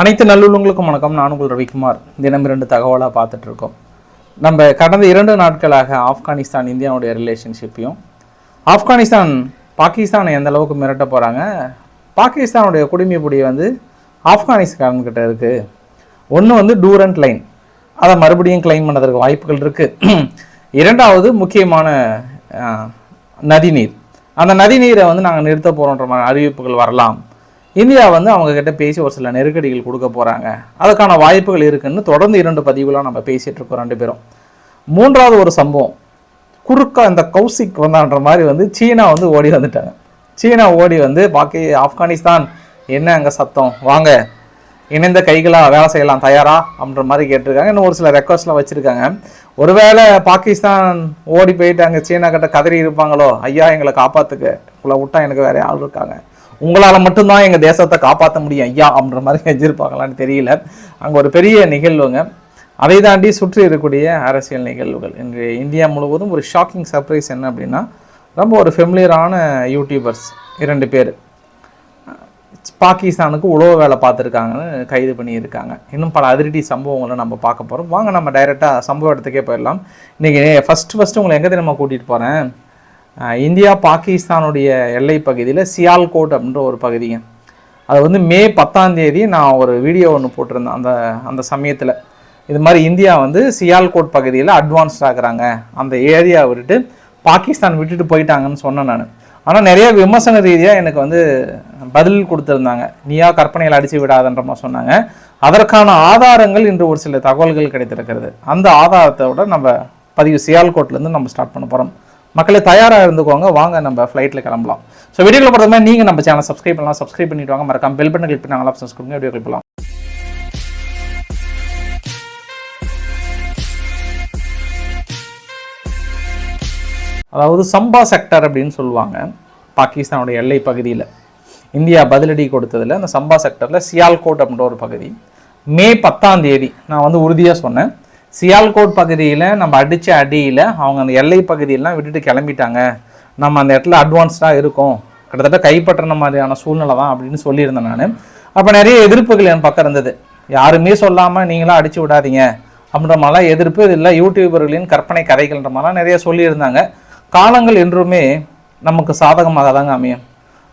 அனைத்து நல்லுள்ளங்களுக்கும் வணக்கம். நான் உங்கள் ரவிக்குமார். தினம் இரண்டு தகவலாக பார்த்துட்டு இருக்கோம் நம்ம கடந்த இரண்டு நாட்களாக ஆப்கானிஸ்தான் இந்தியாவுடைய ரிலேஷன்ஷிப்பையும் ஆப்கானிஸ்தான் பாகிஸ்தானை எந்த அளவுக்கு மிரட்ட போகிறாங்க பாகிஸ்தானுடைய குடிமைப்புடி வந்து ஆப்கானிஸ்தான்கிட்ட இருக்குது ஒன்று வந்து டூரண்ட் லைன். அதை மறுபடியும் கிளைம் பண்ணுறதுக்கு வாய்ப்புகள் இருக்குது இரண்டாவது முக்கியமான நதிநீர். அந்த நதிநீரை வந்து நாங்கள் நிறுத்த போகிறோன்ற மாதிரி அறிவிப்புகள் வரலாம். இந்தியா வந்து அவங்க கிட்ட பேசி ஒரு சில நெருக்கடிகள் கொடுக்க போகிறாங்க அதுக்கான வாய்ப்புகள் இருக்குன்னு தொடர்ந்து இரண்டு பதிவுலாம் நம்ம பேசிகிட்டு இருக்கோம் ரெண்டு பேரும். மூன்றாவது ஒரு சம்பவம். குறுக்கா இந்த கௌசிக் வந்தான்ற மாதிரி வந்து சீனா வந்து ஓடி வந்துட்டாங்க. சீனா ஓடி வந்து பாக்கி ஆப்கானிஸ்தான் என்ன அங்கே சத்தம்? வாங்க. இணைந்த கைகளாக வேலை செய்யலாம் தயாரா? அப்படின்ற மாதிரி கேட்டிருக்காங்க. இன்னும் ஒரு சில ரெக்வஸ்ட்லாம் வச்சுருக்காங்க. ஒருவேளை பாகிஸ்தான் ஓடி போயிட்டு அங்கே சீனா கிட்ட கதறி இருப்பாங்களோ? ஐயா எங்களை காப்பாற்றுக்க உங்களை விட்டா எனக்கு வேறு ஆள் இருக்காங்க. உங்களால் மட்டும்தான் எங்கள் தேசத்தை காப்பாற்ற முடியும் ஐயா அப்படின்ற மாதிரி செஞ்சுருப்பாங்களான்னு தெரியல. அங்கே ஒரு பெரிய நிகழ்வுங்க. அதை தாண்டி சுற்றி இருக்கக்கூடிய அரசியல் நிகழ்வுகள். இன்று இந்தியா முழுவதும் ஒரு ஷாக்கிங் சர்ப்ரைஸ் என்ன அப்படின்னா ரொம்ப ஒரு ஃபெமிலியரான யூடியூபர்ஸ் இரண்டு பேர். பாகிஸ்தானுக்கு உழவு வேலை பார்த்துருக்காங்கன்னு கைது பண்ணியிருக்காங்க. இன்னும் பல அதிரடி சம்பவங்களை நம்ம பார்க்க போகிறோம் வாங்க நம்ம டைரெக்டாக சம்பவ இடத்துக்கே போயிடலாம். இன்றைக்கி ஃபஸ்ட்டு ஃபஸ்ட்டு உங்களை எங்கே தெரியுமா கூட்டிகிட்டு போகிறேன் இந்தியா பாகிஸ்தானுடைய எல்லை பகுதியில் சியால்கோட் அப்படின்ற ஒரு பகுதிங்க. அது வந்து மே பத்தாம் தேதி நான் ஒரு வீடியோ ஒன்று போட்டிருந்தேன். அந்த அந்த சமயத்தில். இது மாதிரி இந்தியா வந்து சியால்கோட் பகுதியில் அட்வான்ஸ்ட் ஆகுறாங்க. அந்த ஏரியா விட்டுட்டு பாகிஸ்தான் விட்டுட்டு போயிட்டாங்கன்னு சொன்னேன் நான். ஆனால் நிறைய விமர்சன ரீதியாக எனக்கு வந்து பதில் கொடுத்துருந்தாங்க. நீயா கற்பனையில் அடித்து விடாதன்ற மாதிரி சொன்னாங்க. அதற்கான ஆதாரங்கள் இன்று ஒரு சில தகவல்கள் கிடைத்திருக்கிறது. அந்த ஆதாரத்தோட நம்ம பதிவு சியால்கோட்லேருந்து நம்ம ஸ்டார்ட் பண்ண போகிறோம் மக்களே தயாராக இருந்துக்கோங்க. வாங்க நம்ம ஃப்ளைட்டில் கிளம்பலாம். ஸோ வீடியோவில் போகிறது மாதிரி நீங்கள் நம்ம சேனல் சப்ஸ்கிரைப் பண்ணலாம். சப்ஸ்கிரைப் பண்ணிட்டு வாங்க. மறக்காம பெல் பட்டன் கிளிக் பண்ணி நாங்கள் ஆப்ஷன்ஸ் கொடுங்க. வீடியோ கிளிக் பண்ணலாம் அதாவது சம்பா செக்டர் அப்படின்னு சொல்லுவாங்க. பாகிஸ்தானுடைய எல்லை பகுதியில். இந்தியா பதிலடி கொடுத்ததில் அந்த சம்பா செக்டரில் சியால்கோட் அப்படின்ற ஒரு பகுதி. மே பத்தாம் தேதி நான் வந்து உறுதியாக சொன்னேன். சியால்கோட் பகுதியில் நம்ம அடித்த அடியில் அவங்க அந்த எல்லை பகுதியெல்லாம் விட்டுட்டு கிளம்பிட்டாங்க. நம்ம அந்த இடத்துல அட்வான்ஸ்டாக இருக்கோம். கிட்டத்தட்ட கைப்பற்றின மாதிரியான சூழ்நிலை தான் அப்படின்னு சொல்லியிருந்தேன் நான். அப்போ நிறைய எதிர்ப்புகள் என் பக்கம் இருந்தது. யாருமே சொல்லாமல் நீங்களாம் அடித்து விடாதீங்க. அப்படின்ற மாதிரிலாம் எதிர்ப்பு இது இல்லை. யூடியூபர்களின் கற்பனை கதைகள்ன்ற மாதிரிலாம் நிறைய சொல்லியிருந்தாங்க. காலங்கள் என்றுமே நமக்கு சாதகமாக தாங்க அமையும்.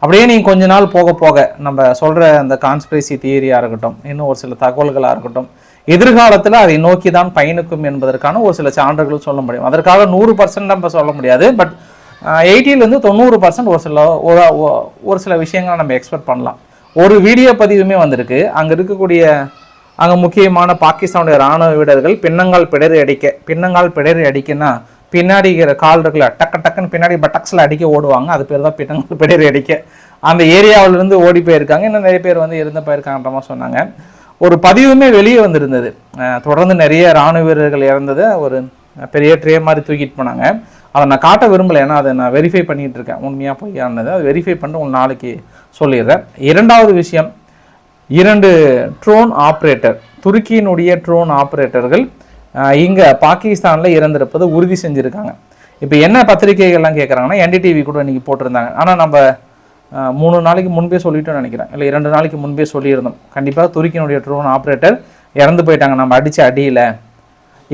அப்படியே நீங்கள் கொஞ்ச நாள் போக போக நம்ம சொல்கிற அந்த கான்ஸ்பிரசி தியரியாக இருக்கட்டும் இன்னும் ஒரு சில தகவல்களாக இருக்கட்டும் எதிர்காலத்தில் அதை நோக்கி தான் பயணிக்கும் என்பதற்கான ஒரு சில சான்றுகள் சொல்ல முடியும். அதற்காக நூறு பர்சன்ட் நம்ம சொல்ல முடியாது. பட் எயிட்டிலேருந்து தொண்ணூறு பர்சன்ட் ஒரு சில ஒரு ஒரு சில விஷயங்களை நம்ம எக்ஸ்பெக்ட் பண்ணலாம். ஒரு வீடியோ பதிவுமே வந்திருக்கு. அங்கே இருக்கக்கூடிய அங்கே முக்கியமான பாகிஸ்தானுடைய ராணுவ வீரர்கள் பின்னங்கால் பிடரி அடிக்க பின்னங்கால் பிடரி அடிக்கன்னா பின்னாடி இருக்கிற கால் இருக்குல்ல டக்கு டக்குன்னு பின்னாடி பட்டக்ஸில் அடிக்க ஓடுவாங்க. அது பேர் தான் பின்னங்கால் பிடரி அடிக்க. அந்த ஏரியாவிலிருந்து ஓடி போயிருக்காங்க. இன்னும் நிறைய பேர் வந்து இருந்து போயிருக்காங்கன்ற மாதிரி சொன்னாங்க. ஒரு பதிவுமே வெளியே வந்திருந்தது. தொடர்ந்து நிறைய ராணுவ வீரர்கள் இறந்ததை ஒரு பெரிய ட்ரே மாதிரி தூக்கிட்டு போனாங்க. அதை நான் காட்ட விரும்பலை. ஏன்னா அதை நான் வெரிஃபை பண்ணிட்டு இருக்கேன். உண்மையாக பொய்யானது அதை வெரிஃபை பண்ணிட்டு உங்களுக்கு நாளைக்கு சொல்லிடுறேன். இரண்டாவது விஷயம் இரண்டு ட்ரோன் ஆப்ரேட்டர் துருக்கியினுடைய ட்ரோன் ஆப்ரேட்டர்கள் இங்கே பாகிஸ்தானில் இறந்திருப்பதை உறுதி செஞ்சுருக்காங்க. இப்போ என்ன பத்திரிகைகள்லாம் கேட்குறாங்கன்னா என்டிடிவி கூட இன்றைக்கி போட்டிருந்தாங்க. ஆனால் நம்ம மூணு நாளைக்கு முன்பே சொல்லிட்டோம்னு நினைக்கிறேன். இல்லை இரண்டு நாளைக்கு முன்பே சொல்லியிருந்தோம். கண்டிப்பாக துருக்கியினுடைய ட்ரோன் ஆப்ரேட்டர் இறந்து போயிட்டாங்க. நம்ம அடித்து அடியில்.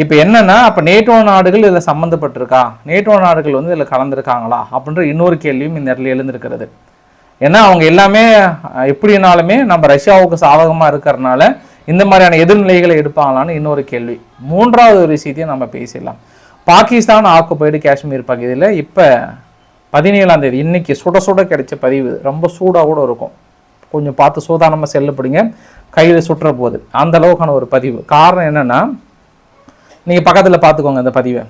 இப்போ என்னென்னா அப்போ நேட்டோ நாடுகள் இதில் சம்மந்தப்பட்டிருக்கா நேட்டோ நாடுகள் வந்து இதில் கலந்துருக்காங்களா? அப்படின்ற இன்னொரு கேள்வியும் இந்த இடத்துல எழுந்திருக்கிறது. ஏன்னா அவங்க எல்லாமே எப்படினாலுமே நம்ம ரஷ்யாவுக்கு சாதகமாக இருக்கிறனால இந்த மாதிரியான எதிர்நிலைகளை எடுப்பாங்களான்னு இன்னொரு கேள்வி. மூன்றாவது ஒரு விஷயத்தையும் நம்ம பேசிடலாம். பாகிஸ்தான் ஆக்குப்பைடு காஷ்மீர் பகுதியில் இப்போ பதினேழாம் தேதி இன்னைக்கு சுட சுட கிடைச்ச பதிவு. ரொம்ப சூடாக கூட இருக்கும். கொஞ்சம் பார்த்து சூதானமாக செல்லப்படுங்க கையில் சுட்டுற போகுது அந்த அளவுக்கான ஒரு பதிவு. காரணம் என்னென்னா நீங்கள் பக்கத்தில் பார்த்துக்கோங்க இந்த பதிவை.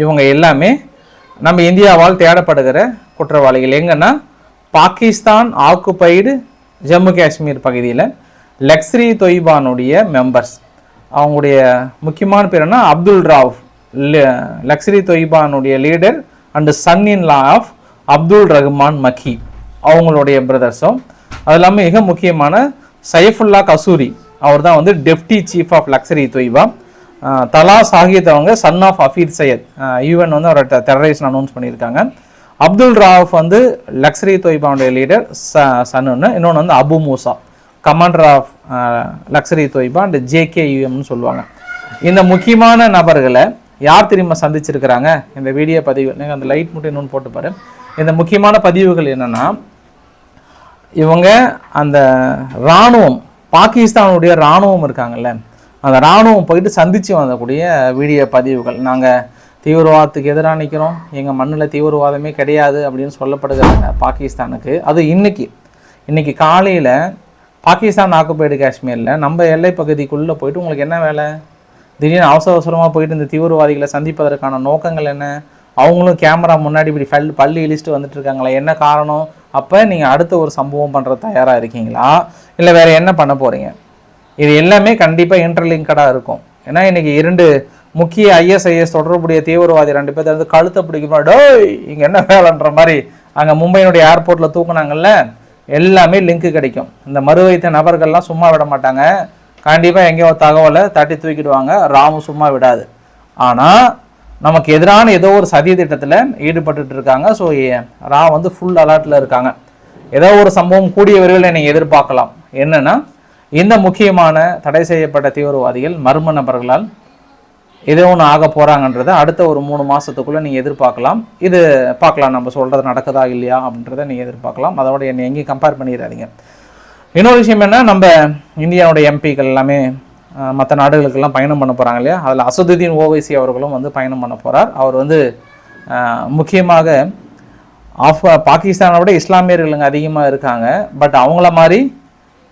இவங்க எல்லாமே நம்ம இந்தியாவால் தேடப்படுகிற குற்றவாளிகள். எங்கன்னா பாகிஸ்தான் ஆக்குபைடு ஜம்மு காஷ்மீர் பகுதியில் லக்ஸ்ரி தொய்பானுடைய மெம்பர்ஸ் அவங்களுடைய முக்கியமான பேர் என்ன? Abdul Rauf. Lashkar தொய்பானுடைய leader and son in law of Abdul Rahman Makki அவங்களுடைய பிரதர்ஸும் அது இல்லாமல் மிக முக்கியமான சைஃபுல்லா கசூரி அவர் தான் வந்து deputy chief of Lashkar Taiba. Talha Saeed அவங்க son of Hafiz Saeed UN வந்து அவரோட டெரரிஸ்ட் அனௌன்ஸ் பண்ணியிருக்காங்க. அப்துல் ராவ் வந்து லக்ஸரி தொய்பாவுடைய லீடர் ச சன்னு இன்னொன்று வந்து Abu Musa commander of Lashkar Taiba and ஜேகேயூஎம்னு சொல்லுவாங்க. இந்த முக்கியமான நபர்களை யார் திரும்ப சந்திச்சிருக்கிறாங்க? இந்த வீடியோ பதிவு நீங்கள் அந்த லைட் மட்டும் இன்னொன்று போட்டு பாரு இந்த முக்கியமான பதிவுகள் என்னென்னா இவங்க அந்த இராணுவம் பாகிஸ்தானுடைய இராணுவம் இருக்காங்கல்ல அந்த இராணுவம் போயிட்டு சந்தித்து வந்தக்கூடிய வீடியோ பதிவுகள். நாங்கள் தீவிரவாதத்துக்கு எதிராக நிற்கிறோம் எங்கள் மண்ணில் தீவிரவாதமே கிடையாது அப்படின்னு சொல்லப்படுகிறாங்க பாகிஸ்தானுக்கு. அது இன்னைக்கு இன்றைக்கி காலையில் பாகிஸ்தான் ஆக்குப்பைடு காஷ்மீரில் நம்ம எல்லை பகுதிக்குள்ளே போயிட்டு உங்களுக்கு என்ன வேலை? திடீர்னு அவசர அவசரமாக போயிட்டு இந்த தீவிரவாதிகளை சந்திப்பதற்கான நோக்கங்கள் என்ன? அவங்களும் கேமரா முன்னாடி இப்படி ஃபல் பள்ளி இழிச்சிட்டு வந்துட்டு இருக்காங்களா என்ன காரணம்? அப்போ நீங்கள் அடுத்த ஒரு சம்பவம் பண்ணுற தயாராக இருக்கீங்களா? இல்லை வேறு என்ன பண்ண போகிறீங்க இது எல்லாமே கண்டிப்பாக இன்டர்லிங்கடாக இருக்கும். ஏன்னா இன்றைக்கி இரண்டு முக்கிய ஐஎஸ்ஐஎஸ் தொடர்புடைய தீவிரவாதி ரெண்டு பேர் வந்து கழுத்தை பிடிக்கணும் டோய் இங்கே என்ன வேலைன்ற மாதிரி அங்கே மும்பையினுடைய ஏர்போர்ட்டில் தூக்குனாங்கல்ல எல்லாமே லிங்க்கு கிடைக்கும். இந்த மறு வைத்த நபர்கள்லாம் சும்மா விட மாட்டாங்க. கண்டிப்பாக எங்கேயோ தகவலை தட்டி தூக்கிடுவாங்க. ராமு சும்மா விடாது. ஆனால் நமக்கு எதிரான ஏதோ ஒரு சதி திட்டத்தில் ஈடுபட்டு இருக்காங்க ஸோ ரா வந்து ஃபுல் அலர்ட்டில் இருக்காங்க. ஏதோ ஒரு சம்பவம் கூடிய விரைவில் நீங்கள் எதிர்பார்க்கலாம். என்னென்னா இந்த முக்கியமான தடை செய்யப்பட்ட தீவிரவாதிகள் மர்ம நபர்களால் ஏதோ ஒன்று ஆக போகிறாங்கன்றத அடுத்த ஒரு மூணு மாதத்துக்குள்ளே நீங்கள் எதிர்பார்க்கலாம். இது பார்க்கலாம் நம்ம சொல்கிறது நடக்குதா இல்லையா அப்படின்றத நீங்கள் எதிர்பார்க்கலாம். அதோட என்னை எங்கேயும் கம்பேர் பண்ணிடாதீங்க. இன்னொரு விஷயம் என்ன நம்ம இந்தியாவுடைய எம்பிக்கள் எல்லாமே மற்ற நாடுகளுக்கெல்லாம் பயணம் பண்ண போகிறாங்க இல்லையா? அதில் அசதுதீன் ஓவைசி அவர்களும் வந்து பயணம் பண்ண போகிறார் அவர் வந்து முக்கியமாக ஆஃப் பாகிஸ்தானை விட இஸ்லாமியர்கள் அதிகமாக இருக்காங்க. பட் அவங்கள மாதிரி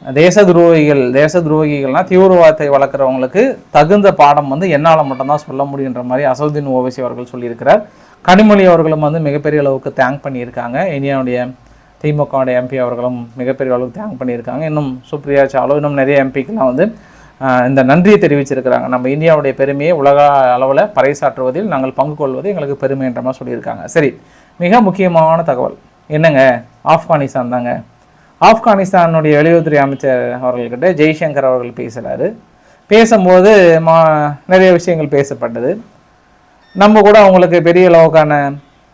தேச துரோகிகள் தேச துரோகிகள்னால் தீவிரவாதத்தை வளர்க்குறவங்களுக்கு தகுந்த பாடம் வந்து என்னால் மட்டும்தான் சொல்ல முடியுன்ற மாதிரி அசதுதீன் ஓவைசி அவர்கள் சொல்லியிருக்கிறார். கனிமொழி அவர்களும் வந்து மிகப்பெரிய அளவுக்கு தேங்க் பண்ணியிருக்காங்க. இந்தியாவுடைய திமுகவுடைய எம்பி அவர்களும் மிகப்பெரிய அளவுக்கு தேங்க் பண்ணியிருக்காங்க. இன்னும் சுப்ரியா சாலோ இன்னும் நிறைய எம்பிக்கெலாம் வந்து இந்த நன்றியை தெரிவிச்சிருக்கிறாங்க. நம்ம இந்தியாவுடைய பெருமையை உலக அளவில் பறைசாற்றுவதில் நாங்கள் பங்கு கொள்வது எங்களுக்கு பெருமை என்ற மாதிரி சொல்லியிருக்காங்க. சரி மிக முக்கியமான தகவல். என்னங்க? ஆப்கானிஸ்தான் தாங்க. ஆப்கானிஸ்தானுடைய வெளியுறவுத்துறை அமைச்சர் அவர்கள்கிட்ட ஜெய்சங்கர் அவர்கள் பேசுகிறாரு பேசும்போது மா நிறைய விஷயங்கள் பேசப்பட்டது. நம்ம கூட அவங்களுக்கு பெரிய அளவுக்கான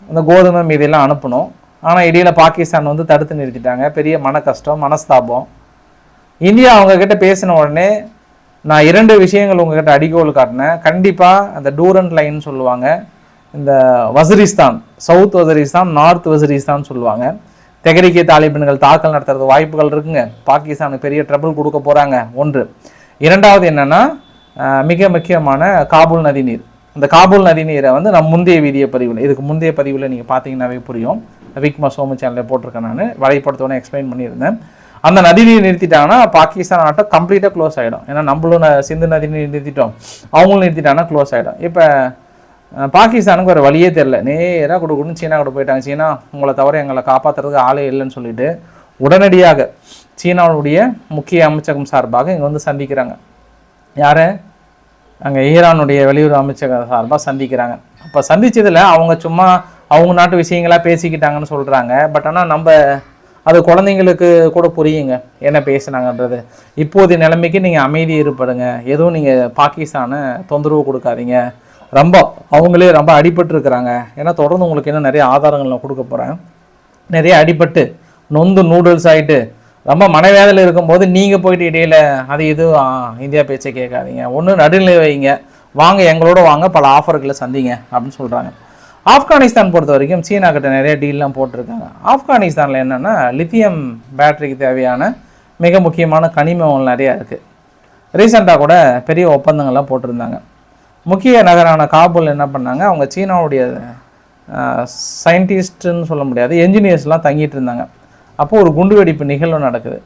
இந்த கோதுமை மீதியெல்லாம் அனுப்பணும். ஆனால் இடையில பாகிஸ்தான் வந்து தடுத்து நிறுத்திட்டாங்க. பெரிய மன கஷ்டம் மனஸ்தாபம். இந்தியா அவங்கக்கிட்ட பேசின உடனே நான் இரண்டு விஷயங்கள் உங்ககிட்ட அடிக்கோல் காட்டினேன். கண்டிப்பாக அந்த டூரண்ட் லைன் சொல்லுவாங்க. இந்த வசிரிஸ்தான் சவுத் வசிரிஸ்தான் நார்த் வசிரிஸ்தான் சொல்லுவாங்க. தெகரிக்கிய தாலிபன்கள் தாக்கல் நடத்துறது வாய்ப்புகள் இருக்குங்க. பாகிஸ்தானுக்கு பெரிய ட்ரபிள் கொடுக்க போகிறாங்க ஒன்று. இரண்டாவது என்னென்னா மிக முக்கியமான காபூல் நதிநீர் அந்த காபூல் நதிநீரை வந்து நான் முந்தைய வீடியோ பதிவில் இதுக்கு முந்தைய பதிவில் நீங்கள் பார்த்தீங்கன்னாவே புரியும். விக்மா சோமு சேனலில் போட்டிருக்கேன் நான். வலைப்படத்தோட எக்ஸ்பிளைன் பண்ணியிருந்தேன். அந்த நதிநீர் நிறுத்திட்டாங்கன்னா பாகிஸ்தான் நாட்டம் கம்ப்ளீட்டாக க்ளோஸ் ஆகிடும் ஏன்னா நம்மளும் சிந்து நதி நீர் நிறுத்திட்டோம். அவங்களும் நிறுத்திட்டாங்கன்னா க்ளோஸ் ஆகிடும் இப்போ பாகிஸ்தானுக்கு ஒரு வழியே தெரில நேராக கொடுக்கணும் சீனா கூட போயிட்டாங்க. சீனா உங்களை தவிர எங்களை காப்பாற்றுறதுக்கு ஆளே இல்லைன்னு சொல்லிட்டு உடனடியாக சீனாவுடைய முக்கிய அமைச்சகம் சார்பாக இங்கே வந்து சந்திக்கிறாங்க. யாரை? அங்கே ஈரானுடைய வெளியுறவு அமைச்சகம் சார்பாக சந்திக்கிறாங்க. அப்போ சந்தித்ததில் அவங்க சும்மா அவங்க நாட்டு விஷயங்களாக பேசிக்கிட்டாங்கன்னு சொல்கிறாங்க பட் ஆனால் நம்ம அது குழந்தைங்களுக்கு கூட புரியுங்க என்ன பேசுனாங்கன்றது. இப்போதைய நிலைமைக்கு நீங்கள் அமைதி ஏற்படுங்க. எதுவும் நீங்கள் பாகிஸ்தானை தொந்தரவு கொடுக்காதீங்க. ரொம்ப அவங்களே ரொம்ப அடிபட்டு ஏன்னா தொடர்ந்து உங்களுக்கு இன்னும் நிறைய ஆதாரங்கள் நான் கொடுக்க போகிறேன் நிறைய அடிபட்டு நொந்து நூடுல்ஸ் ஆகிட்டு ரொம்ப மனவேதனையில் இருக்கும்போது நீங்கள் போயிட்டு இடையில அது இது இந்தியா பேச்சை கேட்காதீங்க. ஒன்று நடுநிலை வைங்க. வாங்க எங்களோட வாங்க பல ஆஃபர்களை சந்திங்க அப்படின்னு சொல்கிறாங்க ஆப்கானிஸ்தான் பொறுத்த வரைக்கும் சீனா கிட்ட நிறைய டீல்லாம் போட்டிருக்காங்க. ஆப்கானிஸ்தானில் என்னென்னா லித்தியம் பேட்டரிக்கு தேவையான மிக முக்கியமான கனிமங்கள் நிறையா இருக்குது ரீசெண்டாக கூட பெரிய ஒப்பந்தங்கள்லாம் போட்டிருந்தாங்க. முக்கிய நகரான காபூல் என்ன பண்ணாங்க? அவங்க சீனாவுடைய சயின்டிஸ்ட்டுன்னு சொல்ல முடியாது என்ஜினியர்ஸ்லாம் தங்கிட்டு இருந்தாங்க. அப்போது ஒரு குண்டுவெடிப்பு நிகழ்வு நடக்குது.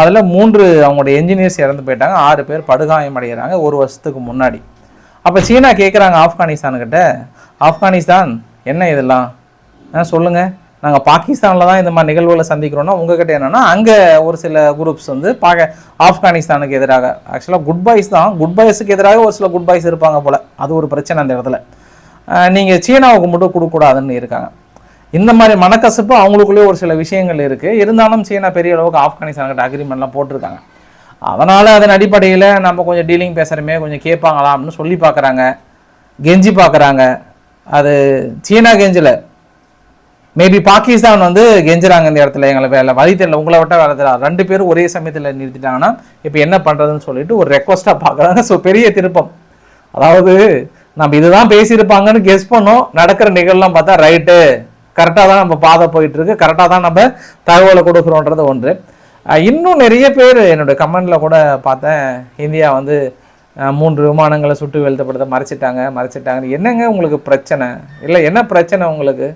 அதில் மூன்று அவங்களுடைய என்ஜினியர்ஸ் இறந்து போயிட்டாங்க. ஆறு பேர் படுகாயம் அடைகிறாங்க ஒரு வருஷத்துக்கு முன்னாடி. அப்போ சீனா கேட்குறாங்க ஆப்கானிஸ்தான்கிட்ட ஆப்கானிஸ்தான் என்ன இதெல்லாம்? ஆ சொல்லுங்கள் நாங்கள் பாகிஸ்தானில் தான் இந்த மாதிரி நிகழ்வுகளை சந்திக்கிறோன்னா உங்ககிட்ட என்னென்னா அங்கே ஒரு சில குரூப்ஸ் வந்து பாக ஆப்கானிஸ்தானுக்கு எதிராக ஆக்சுவலாக குட் பாய்ஸ் தான். குட் பாய்ஸுக்கு எதிராக ஒரு சில குட் பாய்ஸ் இருப்பாங்க போல். அது ஒரு பிரச்சனை அந்த இடத்துல. நீங்கள் சீனாவுக்கு மட்டும் கொடுக்கக்கூடாதுன்னு இருக்காங்க. இந்த மாதிரி மனக்கசப்பு அவங்களுக்குள்ளேயே ஒரு சில விஷயங்கள் இருக்குது இருந்தாலும் சீனா பெரிய அளவுக்கு ஆப்கானிஸ்தான்கிட்ட அக்ரிமெண்ட்லாம் போட்டிருக்காங்க. அதனால் அதன் அடிப்படையில் நம்ம கொஞ்சம் டீலிங் பேசுகிறமே கொஞ்சம் கேட்பாங்களா அப்படின்னு சொல்லி பார்க்குறாங்க. கெஞ்சி பார்க்குறாங்க. அது சீனா கெஞ்சல. மேபி பாகிஸ்தான் வந்து கெஞ்சுறாங்க இந்த இடத்துல எங்களை வேலை வழி தெரியல உங்களை விட்ட வேலை தெரியல. ரெண்டு பேரும் ஒரே சமயத்தில் நிறுத்திட்டாங்கன்னா இப்போ என்ன பண்ணுறதுன்னு சொல்லிட்டு ஒரு ரெக்வஸ்ட்டாக பார்க்குறாங்க. ஸோ பெரிய திருப்பம். அதாவது நம்ம இதுதான் பேசியிருப்பாங்கன்னு கெஸ் பண்ணோம். நடக்கிற நிகழ்லாம் பார்த்தா ரைட்டு கரெக்டாக தான் நம்ம பாதை போயிட்டுருக்கு. கரெக்டாக தான் நம்ம தகவலை கொடுக்குறோன்றது ஒன்று. இன்னும் நிறைய பேர் என்னோட கமெண்டில் கூட பார்த்தேன். இந்தியா வந்து மூன்று விமானங்களை சுட்டு வீழ்த்தப்படுத்த மறைச்சிட்டாங்க மறைச்சிட்டாங்க என்னங்க உங்களுக்கு பிரச்சனை? இல்லை என்ன பிரச்சனை உங்களுக்கு?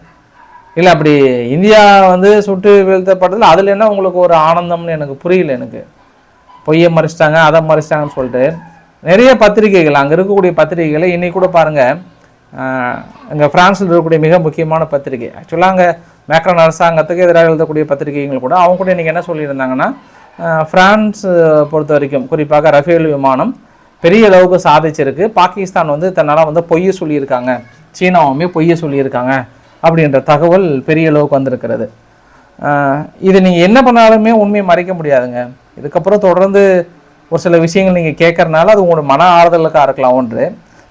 இல்லை அப்படி இந்தியா வந்து சுட்டு வீழ்த்தப்பட்டதில் அதில் என்ன உங்களுக்கு ஒரு ஆனந்தம்னு எனக்கு புரியல எனக்கு. பொய்யை மறைச்சிட்டாங்க அதை மறைச்சிட்டாங்கன்னு சொல்லிட்டு. நிறைய பத்திரிகைகள் அங்கே இருக்கக்கூடிய பத்திரிகைகளை இன்னைக்கு கூட பாருங்கள் இங்கே ஃப்ரான்ஸில் இருக்கக்கூடிய மிக முக்கியமான பத்திரிகை. ஆக்சுவலாக அங்கே மேக்ரான் அரசாங்கத்துக்கு எதிராக எழுதக்கூடிய பத்திரிகைகள் கூட அவங்க கூட இன்றைக்கி என்ன சொல்லியிருந்தாங்கன்னா ஃப்ரான்ஸ் பொறுத்த வரைக்கும் குறிப்பாக ரஃபேல் விமானம் பெரிய அளவுக்கு சாதிச்சிருக்கு. பாகிஸ்தான் வந்து தன்னால் வந்து பொய்ய சொல்லியிருக்காங்க. சீனாவுமே பொய்ய சொல்லியிருக்காங்க அப்படின்ற தகவல் பெரிய அளவுக்கு வந்திருக்கிறது. இது நீங்கள் என்ன பண்ணாலுமே உண்மையை மறைக்க முடியாதுங்க. இதுக்கப்புறம் தொடர்ந்து ஒரு சில விஷயங்கள் நீங்கள் கேட்குறனால அது உங்களோட மன ஆறுதலுக்காக இருக்கலாம் ஒன்று.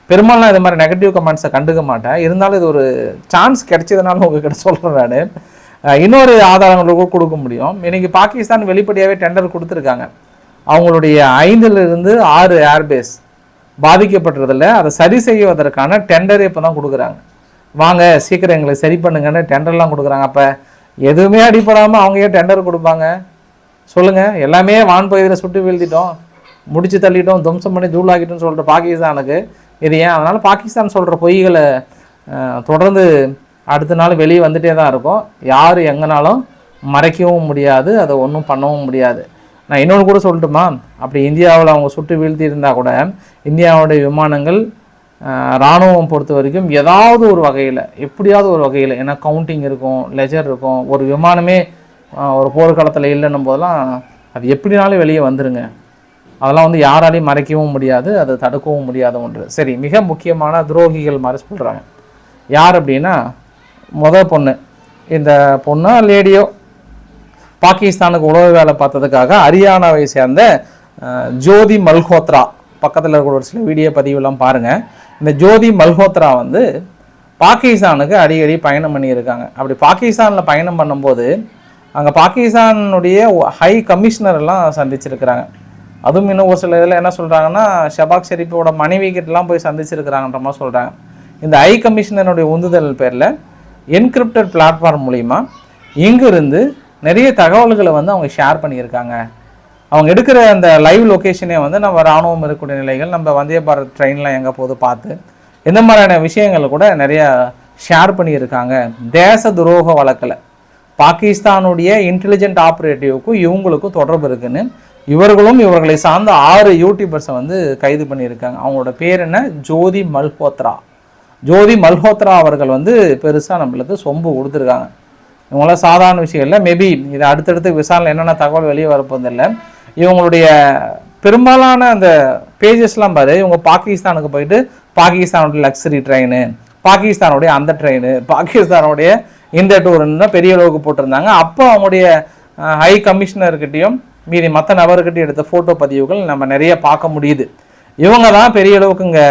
பெரும்பாலும் இது மாதிரி நெகட்டிவ் கமெண்ட்ஸை கண்டுக்க மாட்டேன். இருந்தாலும் இது ஒரு சான்ஸ் கிடைச்சதுனால உங்ககிட்ட சொல்கிறேன் நான். இன்னொரு ஆதாரங்களுக்கு கொடுக்க முடியும். இன்னைக்கு பாகிஸ்தான் வெளிப்படையாகவே டெண்டர் கொடுத்துருக்காங்க. அவங்களுடைய ஐந்திலிருந்து ஆறு ஏர்பேஸ் பாதிக்கப்பட்டதில் அதை சரி செய்வதற்கான டெண்டர் இப்போ தான் கொடுக்குறாங்க. வாங்க சீக்கிரம் எங்களை சரி பண்ணுங்கன்னு டெண்டர்லாம் கொடுக்குறாங்க. அப்போ எதுவுமே அடிப்படாமல் அவங்க ஏன் டெண்டர் கொடுப்பாங்க. சொல்லுங்கள் எல்லாமே வான் பகுதியில் சுட்டு வீழ்த்திட்டோம். முடிச்சு தள்ளிட்டோம் துவம்சம் பண்ணி தூளாக்கிட்டோம்னு சொல்கிற பாகிஸ்தானுக்கு. இது ஏன்? அதனால் பாகிஸ்தான் சொல்கிற பொய்களை தொடர்ந்து அடுத்த நாள் வெளியே வந்துட்டே தான் இருக்கும். யார் எங்கனாலும் மறைக்கவும் முடியாது அதை ஒன்றும் பண்ணவும் முடியாது. நான் இன்னொன்று கூட சொல்லட்டுமா? அப்படி இந்தியாவில் அவங்க சுட்டு வீழ்த்தி இருந்தால் கூட இந்தியாவுடைய விமானங்கள் இராணுவம் ராணுவம் பொறுத்த வரைக்கும் ஏதாவது ஒரு வகையில் எப்படியாவது ஒரு வகையில் ஏன்னா கவுண்டிங் இருக்கும் லெஜர் இருக்கும் ஒரு விமானமே ஒரு போர்க்காலத்தில் இல்லைன்னும் போதெல்லாம் அது எப்படினாலும் வெளியே வந்துருங்க. அதெல்லாம் வந்து யாராலையும் மறைக்கவும் முடியாது அதை தடுக்கவும் முடியாத ஒன்று. சரி மிக முக்கியமான துரோகிகள் மாதிரி சொல்கிறாங்க யார் அப்படின்னா முத பொண்ணு. இந்த பொண்ணா லேடியோ? பாகிஸ்தானுக்கு உளவு வேலை பார்த்ததுக்காக ஹரியானாவை சேர்ந்த ஜோதி மல்ஹோத்ரா. பக்கத்தில் இருக்கிற ஒரு சில வீடியோ பதிவுலாம் பாருங்கள் இந்த ஜோதி மல்ஹோத்ரா வந்து பாகிஸ்தானுக்கு அடிக்கடி பயணம் பண்ணியிருக்காங்க. அப்படி பாகிஸ்தானில் பயணம் பண்ணும்போது அங்கே பாகிஸ்தானுடைய ஹை கமிஷனர் எல்லாம் சந்திச்சிருக்கிறாங்க. அதுவும் இன்னும் ஒரு சில இதில் என்ன சொல்கிறாங்கன்னா ஷபாக் ஷெரீஃபோட மனைவி கிட்டலாம் போய் சந்திச்சிருக்கிறாங்கன்ற மாதிரி சொல்கிறாங்க இந்த ஹை கமிஷனருடைய உந்துதல் பேரில் என்கிரிப்டட் பிளாட்ஃபார்ம் மூலிமா இங்கிருந்து நிறைய தகவல்களை வந்து அவங்க ஷேர் பண்ணியிருக்காங்க. அவங்க எடுக்கிற அந்த லைவ் லொக்கேஷனே வந்து நம்ம ராணுவம் இருக்கக்கூடிய நிலைகள் நம்ம வந்தே பாரத் ட்ரெயின்லாம் எங்கே போகுது பார்த்து இந்த மாதிரியான விஷயங்கள் கூட நிறையா ஷேர் பண்ணியிருக்காங்க. தேச துரோக வழக்கில். பாகிஸ்தானுடைய இன்டெலிஜென்ட் ஆப்ரேட்டிவ்க்கும் இவங்களுக்கும் தொடர்பு இருக்குன்னு இவர்களும் இவர்களை சார்ந்த ஆறு யூடியூபர்ஸை வந்து கைது பண்ணியிருக்காங்க. அவங்களோட பேர் என்ன? ஜோதி மல்ஹோத்ரா. ஜோதி மல்ஹோத்ரா அவர்கள் வந்து பெருசாக நம்மளுக்கு சொம்பு கொடுத்துருக்காங்க. இவங்களாம் சாதாரண விஷயம் இல்லை. மேபி இது அடுத்தடுத்து விசாரணை என்னென்ன தகவல் வெளியே வரப்போதில்லை இவங்களுடைய பெரும்பாலான அந்த பேஜஸ்லாம் பாரு இவங்க பாகிஸ்தானுக்கு போயிட்டு பாகிஸ்தானுடைய லக்ஸரி ட்ரெயின் பாகிஸ்தானுடைய அந்த ட்ரெயின் பாகிஸ்தானுடைய இந்த டூர்னு பெரிய அளவுக்கு போட்டிருந்தாங்க. அப்போ அவங்களுடைய ஹை கமிஷனர்கிட்டையும் மீதி மற்ற நபர்கிட்டையும் எடுத்த ஃபோட்டோ பதிவுகள் நம்ம நிறைய பார்க்க முடியுது. இவங்க தான் பெரிய அளவுக்கு இங்கே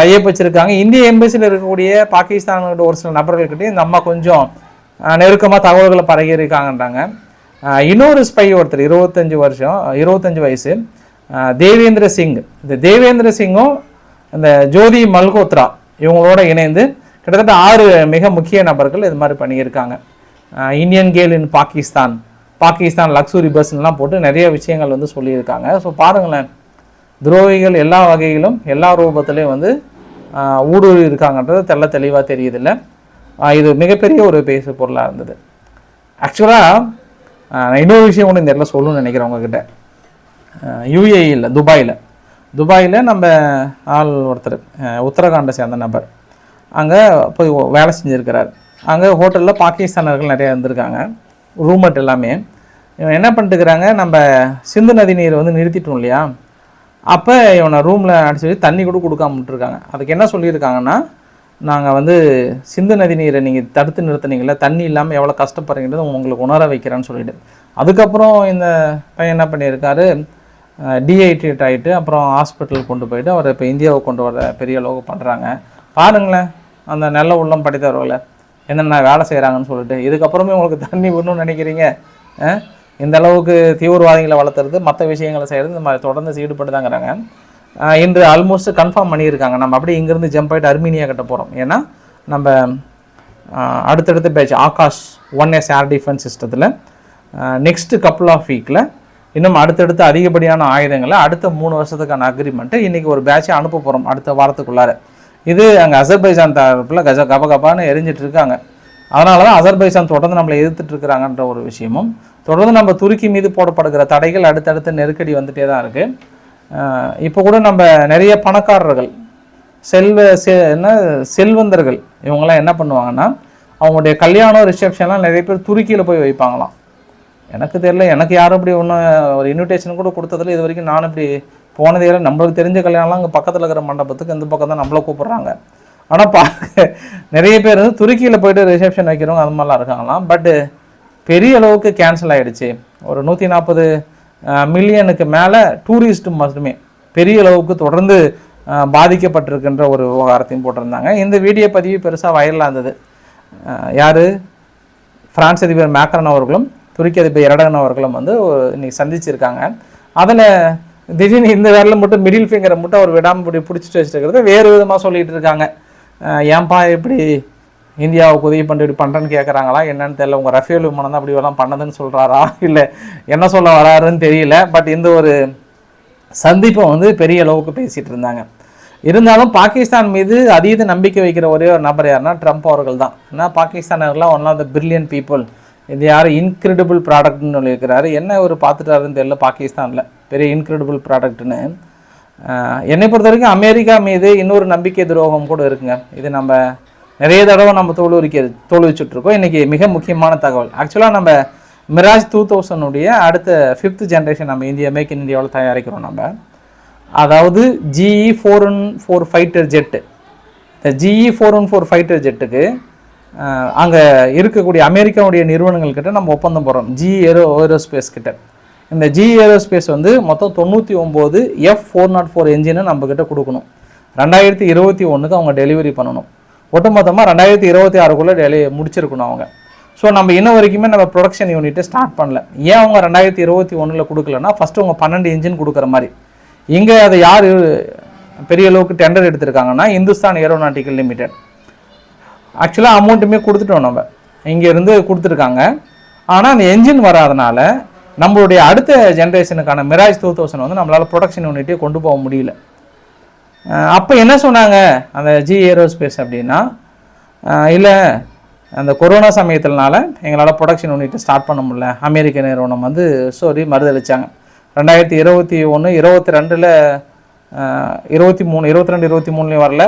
டைப் வச்சுருக்காங்க. இந்திய எம்பசியில் இருக்கக்கூடிய பாகிஸ்தானோட ஒரு சில நபர்கள்கிட்டையும் நம்ம கொஞ்சம் நெருக்கமாக தகவல்களை பரகியிருக்காங்கன்றாங்க. இருக்காங்கன்றாங்க இன்னொரு ஸ்பை ஒருத்தர் இருபத்தஞ்சி வருஷம் இருபத்தஞ்சு வயசு. தேவேந்திர சிங். இந்த தேவேந்திர சிங்கும் இந்த ஜோதி மல்கோத்ரா இவங்களோட இணைந்து கிட்டத்தட்ட ஆறு மிக முக்கிய நபர்கள் இது மாதிரி பண்ணியிருக்காங்க. இந்தியன் கேல் இன் பாகிஸ்தான் பாகிஸ்தான் லக்ஸுரி பஸ்லாம் போட்டு நிறைய விஷயங்கள் வந்து சொல்லியிருக்காங்க. ஸோ பாருங்களேன். துரோகிகள் எல்லா வகையிலும் எல்லா ரூபத்திலையும் வந்து ஊடுருவி இருக்காங்கன்றது தெள்ள தெளிவாக தெரியுதில்ல. இது மிகப்பெரிய ஒரு பேசு பொருளாக இருந்தது. ஆக்சுவலாக நான் இன்னொரு விஷயம் ஒன்று இந்த இடத்துல சொல்லணும்னு நினைக்கிறேன் உங்ககிட்ட. யூஏஇயில் துபாயில். துபாயில் நம்ம ஆள் ஒருத்தர் உத்தரகாண்டை சேர்ந்த நபர். அங்கே போய் வேலை செஞ்சுருக்கிறார். அங்கே ஹோட்டலில் பாகிஸ்தானர்கள் நிறையா இருந்திருக்காங்க. ரூமட் எல்லாமே. இவன் என்ன பண்ணிட்டுக்கிறாங்க நம்ம சிந்து நதி நீர் வந்து நிறுத்திட்டோம் இல்லையா? அப்போ இவனை ரூமில் அடிச்சு தண்ணி கூட கொடுக்காம விட்டுருக்காங்க. அதுக்கு என்ன சொல்லியிருக்காங்கன்னா நாங்கள் வந்து சிந்து நதி நீரை நீங்கள் தடுத்து நிறுத்துனீங்களே தண்ணி இல்லாமல் எவ்வளோ கஷ்டப்படுறீங்கிறது உங்களுக்கு உணர வைக்கிறேன்னு சொல்லிட்டு. அதுக்கப்புறம் இந்த பையன் என்ன பண்ணியிருக்காரு டிஹைட்ரேட் ஆகிட்டு அப்புறம் ஹாஸ்பிட்டல் கொண்டு போயிட்டு அவரை இப்போ இந்தியாவை கொண்டு வர பெரிய அளவுக்கு பண்ணுறாங்க பாருங்களேன் அந்த நல்ல உள்ளம் படித்தவர்களை என்னென்ன வேலை செய்கிறாங்கன்னு சொல்லிட்டு. இதுக்கப்புறமே உங்களுக்கு தண்ணி விடணும்னு நினைக்கிறீங்க? இந்த அளவுக்கு தீவிரவாதிகளை வளர்த்துறது மற்ற விஷயங்களை செய்கிறது இந்த மாதிரி தொடர்ந்து ஈடுபட்டு தாங்கிறாங்க என்று இன்று ஆல்மோஸ்ட் கன்ஃபார்ம் பண்ணியிருக்காங்க. நம்ம அப்படியே இங்கேருந்து ஜம்ப் ஆகிட்டு அர்மீனியா கிட்ட போகிறோம் ஏன்னா நம்ம அடுத்தடுத்த batch Akash one S air defence சிஸ்டத்தில் நெக்ஸ்ட்டு கப்புள் ஆஃப் வீக்கில் இன்னும் அடுத்தடுத்து அதிகப்படியான ஆயுதங்களை அடுத்த மூணு வருஷத்துக்கான அக்ரிமெண்ட்டு இன்றைக்கி ஒரு பேட்சை அனுப்ப போகிறோம் அடுத்த வாரத்துக்குள்ளார. இது அங்கே அசர்பைஜான் தரப்பில் கஜ கப கபான்னு எரிஞ்சிட்டு இருக்காங்க. அதனால தான் அசர்பைசான் தொடர்ந்து நம்மளை எதிர்த்துட்டு இருக்கிறாங்கன்ற ஒரு விஷயமும் தொடர்ந்து நம்ம துருக்கி மீது போடப்படுகிற தடைகள் அடுத்தடுத்து நெருக்கடி வந்துட்டே தான் இருக்குது இப்போ கூட நம்ம நிறைய பணக்காரர்கள் செல்வ செ என்ன செல்வந்தர்கள் இவங்கெல்லாம் என்ன பண்ணுவாங்கன்னா அவங்களுடைய கல்யாணம் ரிசப்ஷன்லாம் நிறைய பேர் துருக்கியில் போய் வைப்பாங்களாம். எனக்கு தெரியல எனக்கு யாரும் இப்படி ஒன்றும் ஒரு இன்விடேஷன் கூட கொடுத்ததில்ல. இது வரைக்கும் நானும் இப்படி போனதே இல்லை. நம்மளுக்கு தெரிஞ்ச கல்யாணம்லாம் அங்கே பக்கத்தில் இருக்கிற மண்டபத்துக்கு இந்த பக்கம் தான் நம்மளை கூப்பிட்றாங்க. ஆனால் பார்க்க நிறைய பேர் வந்து துருக்கியில் போயிட்டு ரிசப்ஷன் வைக்கிறவங்க அது மாதிரிலாம் இருக்காங்களாம். பட்டு பெரிய அளவுக்கு கேன்சல் ஆகிடுச்சு ஒரு நூற்றி நாற்பது மில்லியனுக்கு மேலே டூரிஸ்ட் மட்டுமே பெரிய அளவுக்கு தொடர்ந்து பாதிக்கப்பட்டிருக்கின்ற ஒரு விவகாரத்தையும் போட்டிருந்தாங்க. இந்த வீடியோ பதிவு பெருசாக வைரலாக இருந்தது. யார்? பிரான்ஸ் அதிபர் மேக்ரன் அவர்களும் துருக்கி அதிபர் எரடகன் அவர்களும் வந்து இன்னைக்கு சந்திச்சிருக்காங்க. அதில் திடீர்னு இந்த விரல மட்டும் மிடில் ஃபிங்கரை மட்டும் அவர் விடாமல் இப்படி பிடிச்சிட்டு வச்சுருக்கிறத வேறு விதமாக சொல்லிகிட்டு இருக்காங்க. ஏன்பா இப்படி இந்தியாவுக்கு உதவி பண்ணி இப்படி பண்ணுறேன்னு கேட்குறாங்களா என்னன்னு தெரியல. உங்கள் ரஃபேல் விமானம் தான் அப்படி எல்லாம் பண்ணதுன்னு சொல்கிறாரா இல்லை என்ன சொல்ல வராருன்னு தெரியல. பட் இந்த ஒரு சந்திப்பை வந்து பெரிய அளவுக்கு பேசிகிட்டு இருந்தாங்க. இருந்தாலும் பாகிஸ்தான் மீது அதீத நம்பிக்கை வைக்கிற ஒரே ஒரு நபர் யாருன்னா ட்ரம்ப் அவர்கள் தான். ஏன்னா பாகிஸ்தானர்கள்லாம் one of the brilliant people இது யார்? இன்க்ரெடிபிள் ப்ராடக்ட்னு சொல்லியிருக்கிறாரு. என்ன ஒரு பார்த்துட்டாருன்னு தெரியல பாகிஸ்தானில். பெரிய இன்க்ரெடிபிள் ப்ராடக்ட்னு என்னை பொறுத்த வரைக்கும் அமெரிக்கா மீது இன்னொரு நம்பிக்கை துரோகம் கூட இருக்குங்க. இது நம்ம நிறைய தடவை நம்ம தோல்விக்க தோல்விச்சுட்ருக்கோம் இன்றைக்கி மிக முக்கியமான தகவல். ஆக்சுவலாக நம்ம மிராஜ் டூ தௌசண்டுடைய அடுத்த ஃபிஃப்த் ஜென்ரேஷன் நம்ம இந்தியா மேக் இன் இந்தியாவில் தயாரிக்கிறோம் நம்ம. அதாவது GE four one four fighter jet இந்த GE four one four fighter ஜெட்டுக்கு அங்கே இருக்கக்கூடிய அமெரிக்காவுடைய நிறுவனங்கள் கிட்ட நம்ம ஒப்பந்தம் போகிறோம் ஜி ஏரோ ஏரோஸ்பேஸ் கிட்ட. இந்த ஜி ஏரோஸ்பேஸ் வந்து மொத்தம் தொண்ணூற்றி ஒம்பது F four naught oh four என்ஜினை நம்மக்கிட்ட கொடுக்கணும். ரெண்டாயிரத்தி இருபத்தி ஒன்றுக்கு அவங்க டெலிவரி பண்ணணும். ஒட்டுமொத்தமாக ரெண்டாயிரத்தி இருபத்தி ஆறுக்குள்ளே டெலி முடிச்சிருக்கணும் அவங்க. ஸோ நம்ம இன்ன வரைக்குமே நம்ம ப்ரொடக்ஷன் யூனிட்டை ஸ்டார்ட் பண்ணல. ஏன் அவங்க ரெண்டாயிரத்தி இருபத்தி ஒன்றில் கொடுக்கலன்னா ஃபஸ்ட்டு அவங்க பன்னெண்டு இன்ஜின் கொடுக்குற மாதிரி. இங்கே அதை யார் பெரிய அளவுக்கு டெண்டர் எடுத்திருக்காங்கன்னா இந்துஸ்தான் ஏரோநாட்டிக்கல் லிமிடெட் ஆக்சுவலாக அமௌண்ட்டுமே கொடுத்துட்டோம் நம்ம. இங்கேருந்து கொடுத்துருக்காங்க. ஆனால் அந்த என்ஜின் வராதனால நம்மளுடைய அடுத்த ஜென்ரேஷனுக்கான மிராஜ் டூ தௌசண்ட் வந்து நம்மளால் ப்ரொடக்ஷன் யூனிட்டே கொண்டு போக முடியல. அப்போ என்ன சொன்னாங்க? அந்த ஜி ஏரோஸ்பேஸ் அப்படின்னா இல்லை அந்த கொரோனா சமயத்தினால எங்களால் ப்ரொடக்ஷன் யூனிட் ஸ்டார்ட் பண்ண முடியல. அமெரிக்க நிறுவனம் வந்து சாரி மறுதளிச்சாங்க. ரெண்டாயிரத்தி இருபத்தி ஒன்று இருபத்தி ரெண்டில் இருபத்தி மூணு இருபத்தி ரெண்டு இருபத்தி மூணுலேயும் வரல.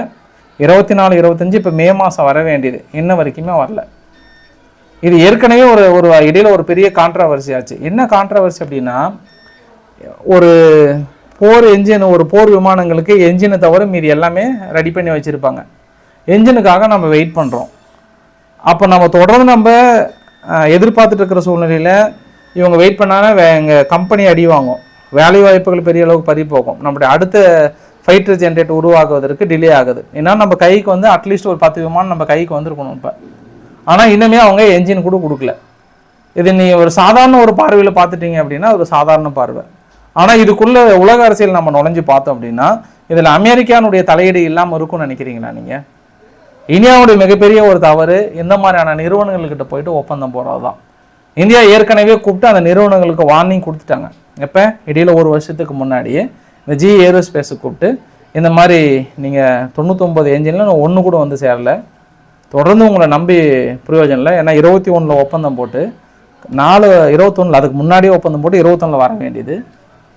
இருபத்தி நாலு இருபத்தஞ்சு இப்போ மே மாதம் வர வேண்டியது. இன்ன வரைக்குமே வரல. இது ஏற்கனவே ஒரு ஒரு இடையில் ஒரு பெரிய கான்ட்ரவர்சி ஆச்சு. என்ன கான்ட்ரவர்சி அப்படின்னா ஒரு போர் என்ஜின் ஒரு போர் விமானங்களுக்கு என்ஜினை தவிர மீறி எல்லாமே ரெடி பண்ணி வச்சுருப்பாங்க. என்ஜினுக்காக நம்ம வெயிட் பண்ணுறோம் அப்போ நம்ம தொடர்ந்து நம்ம அஹ், எதிர்பார்த்துட்டு இருக்கிற சூழ்நிலையில் இவங்க வெயிட் பண்ணாலும் எங்கள் கம்பெனி அடி வாங்கும். வேலை வாய்ப்புகள் பெரிய அளவுக்கு பறி போகும் நம்முடைய அடுத்த ஃபைட்டர் ஜென்ரேட் உருவாகுவதற்கு டிலே ஆகுது. ஏன்னா நம்ம கைக்கு வந்து அட்லீஸ்ட் ஒரு பத்து விமானம் நம்ம கைக்கு வந்திருக்கணும் இப்போ. ஆனால் இன்னுமே அவங்க என்ஜின் கூட கொடுக்கல. இது நீ ஒரு சாதாரண ஒரு பார்வையில் பார்த்துட்டீங்க அப்படின்னா ஒரு சாதாரண பார்வை. ஆனால் இதுக்குள்ள உலக அரசியல் நம்ம நுழைஞ்சு பார்த்தோம் அப்படின்னா இதில் அமெரிக்கானுடைய தலையீடு இல்லாமல் இருக்கும்னு நினைக்கிறீங்களா நீங்கள் இந்தியாவுடைய மிகப்பெரிய ஒரு தவறு இந்த மாதிரியான நிறுவனங்கள்கிட்ட போயிட்டு ஒப்பந்தம் போடுறது தான் இந்தியா ஏற்கனவே கூப்பிட்டு அந்த நிறுவனங்களுக்கு வார்னிங் கொடுத்துட்டாங்க. எப்போ? இடையில ஒரு வருஷத்துக்கு முன்னாடியே இந்த ஜி ஏரோஸ்பேஸை கூப்பிட்டு இந்த மாதிரி நீங்கள் தொண்ணூத்தொம்பது என்ஜினில் ஒன்று கூட வந்து சேரலை. தொடர்ந்து உங்களை நம்பி பிரயோஜனம் இல்லை. ஏன்னா இருபத்தி ஒன்றில் ஒப்பந்தம் போட்டு நாலு இருபத்தொன்னில் அதுக்கு முன்னாடியே ஒப்பந்தம் போட்டு இருபத்தொன்னில் வர வேண்டியது.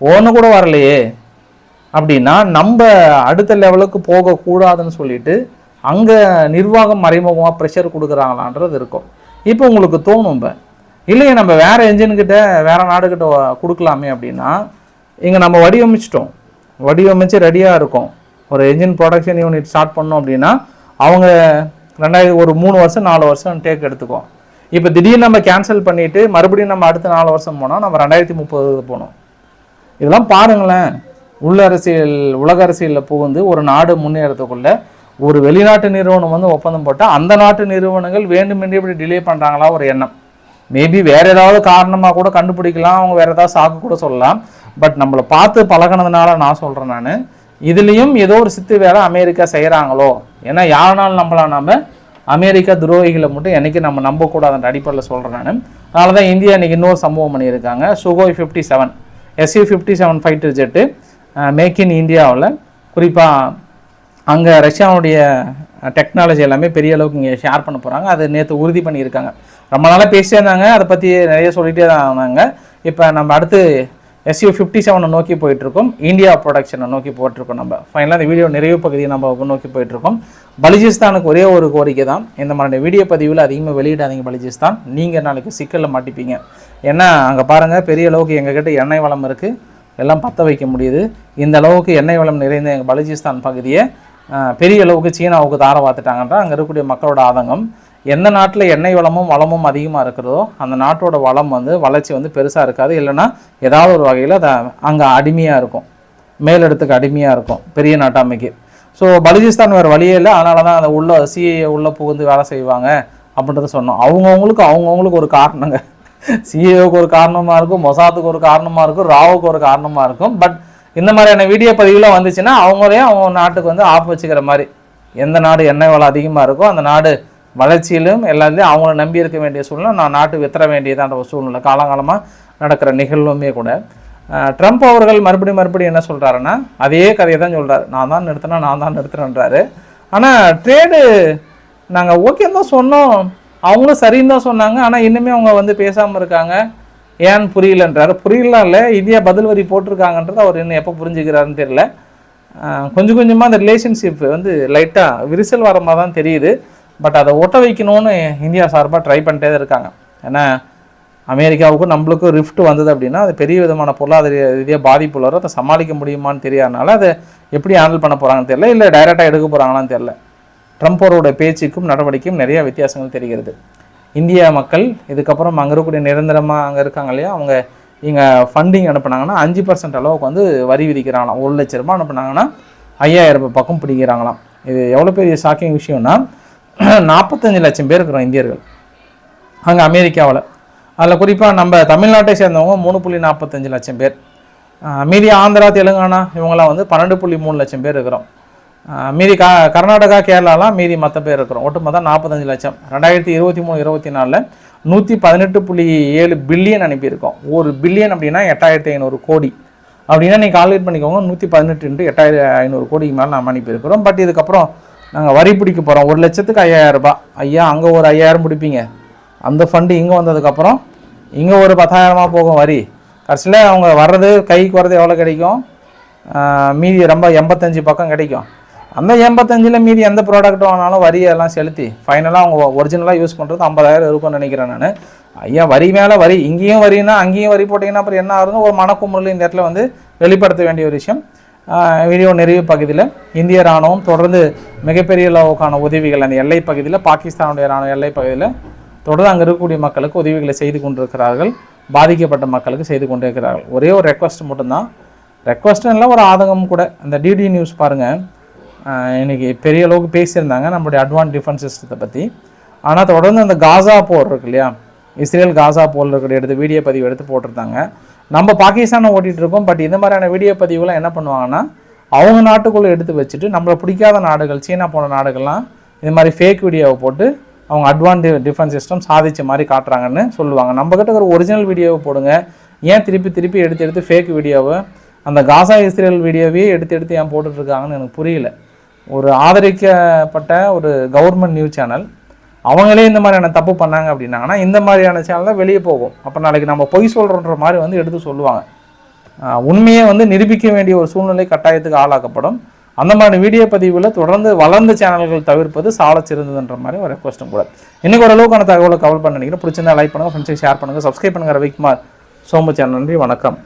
ஒன்று கூட வரலையே. அப்படின்னா நம்ம அடுத்த லெவலுக்கு போகக்கூடாதுன்னு சொல்லிட்டு அங்கே நிர்வாகம் மறைமுகமாக ப்ரெஷர் கொடுக்குறாங்களான்றது இருக்கும். இப்போ உங்களுக்கு தோணும் இப்போ. இல்லையே நம்ம வேறு என்ஜின்கிட்ட வேறு நாடுகிட்ட கொடுக்கலாமே அப்படின்னா இங்கே நம்ம வடிவமைச்சிட்டோம். வடிவமைச்சு ரெடியாக இருக்கும். ஒரு என்ஜின் ப்ரொடக்ஷன் யூனிட் ஸ்டார்ட் பண்ணோம் அப்படின்னா அவங்க ரெண்டாயிரத்தி ஒரு மூணு வருஷம் நாலு வருஷம் டேக் எடுத்துக்குவோம். இப்போ திடீர்னு நம்ம கேன்சல் பண்ணிவிட்டு மறுபடியும் நம்ம அடுத்த நாலு வருஷம் போனால் நம்ம ரெண்டாயிரத்தி முப்பது போனோம். இதெல்லாம் பாருங்களேன். உள்ள அரசியல் உலக அரசியலில் புகுந்து ஒரு நாடு முன்னேறதுக்குள்ள ஒரு வெளிநாட்டு நிறுவனம் வந்து ஒப்பந்தம் போட்டால் அந்த நாட்டு நிறுவனங்கள் வேண்டுமென்றே இப்படி டிலே பண்ணுறாங்களா ஒரு எண்ணம். மேபி வேற ஏதாவது காரணமாக கூட கண்டுபிடிக்கலாம் அவங்க வேற ஏதாவது சாக்கு கூட சொல்லலாம். பட் நம்மளை பார்த்து பழகினதுனால நான் சொல்கிறேன் நான். இதுலேயும் ஏதோ ஒரு சித்து வேலை அமெரிக்கா செய்கிறாங்களோ ஏன்னா யாருனாலும் நம்பலாம் நம்ம அமெரிக்கா துரோகிகளை மட்டும் என்னைக்கு நம்ம நம்பக்கூடாதுன்ற அடிப்படையில் சொல்கிறேன் நான். அதனால தான் இந்தியா இன்னைக்கு இன்னொரு சம்பவம் பண்ணியிருக்காங்க. Sukhoi fifty seven SU fifty seven fighter jet make in இந்தியாவில் குறிப்பாக அங்கே ரஷ்யாவுடைய uh, டெக்னாலஜி எல்லாமே பெரிய அளவுக்கு இங்கே ஷேர் பண்ண போகிறாங்க அது நேற்று உறுதி பண்ணியிருக்காங்க. ரொம்ப நாளாக பேசிட்டே இருந்தாங்க. அதை பற்றி நிறைய சொல்லிகிட்டே தான் இருந்தாங்க இப்போ நம்ம அடுத்து எஸ்யூ ஃபிஃப்டி செவனை நோக்கி போயிட்டுருக்கோம். இந்தியா ப்ரொடக்ஷனை நோக்கி போட்டிருக்கோம் நம்ம. ஃபைனலாக இந்த வீடியோ நிறைவு பகுதியை நம்ம நோக்கி போயிட்டுருக்கோம். பலுச்சிஸ்தானுக்கு ஒரே ஒரு கோரிக்கை தான் இந்த மாதிரி வீடியோ பதிவில் அதிகமாக வெளியிடாதீங்க பலுச்சிஸ்தான் நீங்கள் நாளைக்கு சிக்கலில் மாட்டிப்பீங்க. ஏன்னா அங்கே பாருங்கள் பெரிய அளவுக்கு எங்ககிட்ட எண்ணெய் வளம் இருக்குது எல்லாம் பற்ற வைக்க முடியுது. இந்த அளவுக்கு எண்ணெய் வளம் நிறைந்த எங்கள் பலுஜிஸ்தான் பகுதியை பெரிய அளவுக்கு சீனாவுக்கு தார பார்த்துட்டாங்கன்ற அங்கே இருக்கக்கூடிய மக்களோட ஆதங்கம். எந்த நாட்டில் எண்ணெய் வளமும் வளமும் அதிகமாக இருக்கிறதோ அந்த நாட்டோட வளம் வந்து வளர்ச்சி வந்து பெருசாக இருக்காது. இல்லைன்னா ஏதாவது ஒரு வகையில் அதை அங்கே அடிமையாக இருக்கும். மேலிடத்துக்கு அடிமையாக இருக்கும் பெரிய நாட்டாமைக்கு. ஸோ பலுஜிஸ்தான் வேறு வழியே இல்லை. அதனால தான் அதை உள்ள சிஏ உள்ளே புகுந்து வேலை செய்வாங்க அப்படின்றத சொன்னோம். அவங்கவுங்களுக்கு அவங்கவுங்களுக்கு ஒரு காரணங்க. சிஏஓக்கு ஒரு காரணமாக இருக்கும் மொசாத்துக்கு ஒரு காரணமாக இருக்கும் ராவுக்கு ஒரு காரணமாக இருக்கும். பட் இந்த மாதிரியான வீடியோ பதிவுலாம் வந்துச்சுன்னா அவங்களையும் அவங்க நாட்டுக்கு வந்து ஆப்பு வச்சுக்கிற மாதிரி. எந்த நாடு எண்ணெய் வளம் அதிகமாக இருக்கோ அந்த நாடு வளர்ச்சியிலும் எல்லாத்துலேயும் அவங்கள நம்பி இருக்க வேண்டிய சூழ்நிலை நான் நாட்டு வித்தர வேண்டியதான்ற ஒரு சூழ்நிலை காலங்காலமாக நடக்கிற நிகழ்வுமே கூட. ட்ரம்ப் அவர்கள் மறுபடியும் மறுபடியும் என்ன சொல்கிறாருன்னா அதே கதையை தான் சொல்கிறார் நான் தான் நிறுத்தினா நான் தான் நிறுத்துறேன்றாரு. ஆனால் ட்ரேடு நாங்கள் ஓகே தான் சொன்னோம். அவங்களும் சரின்னு தான் சொன்னாங்க. ஆனால் இன்னுமே அவங்க வந்து பேசாமல் இருக்காங்க. ஏன்னு புரியலன்றாரு. புரியலாம் இல்லை. இந்தியா பதில் வரி போட்டிருக்காங்கன்றது அவர் இன்னும் எப்போ புரிஞ்சுக்கிறாருன்னு தெரியல. கொஞ்சம் கொஞ்சமாக அந்த ரிலேஷன்ஷிப் வந்து லைட்டாக விரிசல் வர மாதிரி தான் தெரியுது. பட் அதை ஒட்ட வைக்கணும்னு இந்தியா சார்பாக ட்ரை பண்ணிட்டே தான் இருக்காங்க. ஏன்னா அமெரிக்காவுக்கும் நம்மளுக்கும் ரிஃப்ட் வந்தது அப்படின்னா அது பெரிய விதமான பொருளாதார ரீதியாக பாதிப்பு உள்ளவரை அதை சமாளிக்க முடியுமான்னு தெரியாதனால அதை எப்படி ஹேண்டில் பண்ண போகிறாங்கன்னு தெரியல. இல்லை டைரெக்டாக எடுக்க போகிறாங்களான்னு தெரியல. ட்ரம்ப்போரோட பேச்சுக்கும் நடவடிக்கையும் நிறைய வித்தியாசங்கள் தெரிகிறது. இந்திய மக்கள் இதுக்கப்புறம் அங்கே இருக்கக்கூடிய நிரந்தரமாக அங்கே இருக்காங்க இல்லையா? அவங்க இங்கே ஃபண்டிங் அனுப்புனாங்கன்னா அஞ்சு பர்சன்ட் அளவுக்கு வந்து வரி விதிக்கிறாங்களாம். ஒரு லட்ச ரூபாய் அனுப்புனாங்கன்னா ஐயாயிரம் ரூபாய் பக்கம் பிடிக்கிறாங்களாம். இது எவ்வளோ பெரிய ஷாக்கிங் விஷயம்னா நாற்பத்தஞ்சு லட்சம் பேர் இருக்கிறோம் இந்தியர்கள். அங்கே அமெரிக்காவில். அதில் குறிப்பாக நம்ம தமிழ்நாட்டை சேர்ந்தவங்க மூணு புள்ளி நாற்பத்தஞ்சு லட்சம் பேர். மீதி ஆந்திரா தெலுங்கானா இவங்களாம் வந்து பன்னெண்டு புள்ளி மூணு லட்சம் பேர் இருக்கிறோம். மீதி கா கர்நாடகா கேரளாலாம் மீதி மற்ற பேர் இருக்கிறோம். ஒட்டுமொத்தம் நாற்பத்தஞ்சு லட்சம். ரெண்டாயிரத்தி இருபத்தி மூணு இருபத்தி நாலில் நூற்றி பதினெட்டு புள்ளி ஏழு பில்லியன் அனுப்பியிருக்கோம். ஒரு பில்லியன் அப்படின்னா எட்டாயிரத்தி ஐநூறு கோடி. அப்படின்னா நீங்கள் கால்குலேட் பண்ணிக்கோங்க நூற்றி பதினெட்டு இன்ட்டு எட்டாயிரத்தி ஐநூறு கோடிக்கு மேலே நாம் அனுப்பியிருக்கிறோம். பட் இதுக்கப்புறம் நாங்கள் வரி பிடிக்க போகிறோம் ஒரு லட்சத்துக்கு ஐயாயிரம் ரூபாய். ஐயா அங்கே ஒரு ஐயாயிரம் பிடிப்பீங்க. அந்த ஃபண்டு இங்கே வந்ததுக்கப்புறம் இங்கே ஒரு பத்தாயிரமாக போகும் வரி. கடைசியில் அவங்க வர்றது கைக்கு வர்றது எவ்வளோ கிடைக்கும்? மீதி ரொம்ப எண்பத்தஞ்சு பக்கம் கிடைக்கும். அந்த எண்பத்தஞ்சில் மீதி எந்த ப்ராடக்ட் வாங்கினாலும் வரியெல்லாம் செலுத்தி ஃபைனலாக அவங்க ஒரிஜினலாக யூஸ் பண்ணுறது ஐம்பதாயிரம் இருக்கும்னு நினைக்கிறேன் நான். ஐயா வரி மேலே வரி இங்கேயும் வரினா அங்கேயும் வரி போட்டிங்கன்னா அப்புறம் என்ன ஆகுதுன்னு ஒரு மனக்குமுறல் இந்த இடத்துல வந்து வெளிப்படுத்த வேண்டிய ஒரு விஷயம். வீடியோ நிறைவு பகுதியில் இந்திய ராணுவம் தொடர்ந்து மிகப்பெரிய அளவுக்கான உதவிகள் அந்த எல்லை பகுதியில் பாகிஸ்தானுடைய இராணுவ எல்லை பகுதியில் தொடர்ந்து அங்கே இருக்கக்கூடிய மக்களுக்கு உதவிகளை செய்து கொண்டிருக்கிறார்கள். பாதிக்கப்பட்ட மக்களுக்கு செய்து கொண்டிருக்கிறார்கள். ஒரே ஒரு ரெக்வஸ்ட் மட்டும்தான். ரெக்வஸ்ட்ல ஒரு ஆதங்கம் கூட. அந்த டிடி நியூஸ் பாருங்கள் இன்றைக்கி பெரிய அளவுக்கு பேசியிருந்தாங்க நம்மளுடைய அட்வான்ஸ் டிஃபென்ஸ் சிஸ்டத்தை பற்றி ஆனால் தொடர்ந்து அந்த காசா போர் இருக்கு இல்லையா? இஸ்ரேல் காசா போரில் இருக்கிற எடுத்து வீடியோ பதிவு எடுத்து போட்டிருந்தாங்க. நம்ம பாகிஸ்தானை ஓட்டிகிட்டு இருக்கோம். பட் இந்த மாதிரியான வீடியோ பதிவுலாம் என்ன பண்ணுவாங்கன்னா அவங்க நாட்டுக்குள்ளே எடுத்து வச்சுட்டு நம்மளை பிடிக்காத நாடுகள் சீனா போன நாடுகள்லாம் இது மாதிரி ஃபேக் வீடியோவை போட்டு அவங்க அட்வான்ஸ் டிஃபென்ஸ் சிஸ்டம் சாதித்த மாதிரி காட்டுறாங்கன்னு சொல்லுவாங்க. நம்ம ஒரு ஒரிஜினல் வீடியோவை போடுங்க. ஏன் திருப்பி திருப்பி எடுத்து எடுத்து ஃபேக் வீடியோவை அந்த காசா இஸ்ரேல் வீடியோவே எடுத்து எடுத்து ஏன் போட்டுட்ருக்காங்கன்னு எனக்கு புரியல. ஒரு ஆதரிக்கப்பட்ட ஒரு கவர்மெண்ட் நியூஸ் சேனல் அவங்களே இந்த மாதிரியான தப்பு பண்ணாங்க அப்படின்னாங்கன்னா இந்த மாதிரியான சேனல் தான் வெளியே போகும். அப்போ நாளைக்கு நம்ம பொய் சொல்கிறோன்ற மாதிரி வந்து எடுத்து சொல்லுவாங்க. உண்மையை வந்து நிரூபிக்க வேண்டிய ஒரு சூழ்நிலை கட்டாயத்துக்கு ஆளாக்கப்படும். அந்த மாதிரி வீடியோ பதிவில் தொடர்ந்து வளர்ந்த சேனல்கள் தவிர்ப்பது சால சிறந்ததுன்ற மாதிரி ஒரு ரெக்வஸ்ட்டும் கூட. இன்னைக்கு ஓரளவுக்கான தகவலை கவல் பண்ண நினைக்கிறேன். பிடிச்சிருந்தா லைக் பண்ணுங்கள் ஃப்ரெண்ட்ஸுக்கு ஷேர் பண்ணுங்கள் சப்ஸ்கிரைப் பண்ணுங்கள் ரவிக்குமார் சோமு சேனல் நன்றி வணக்கம்.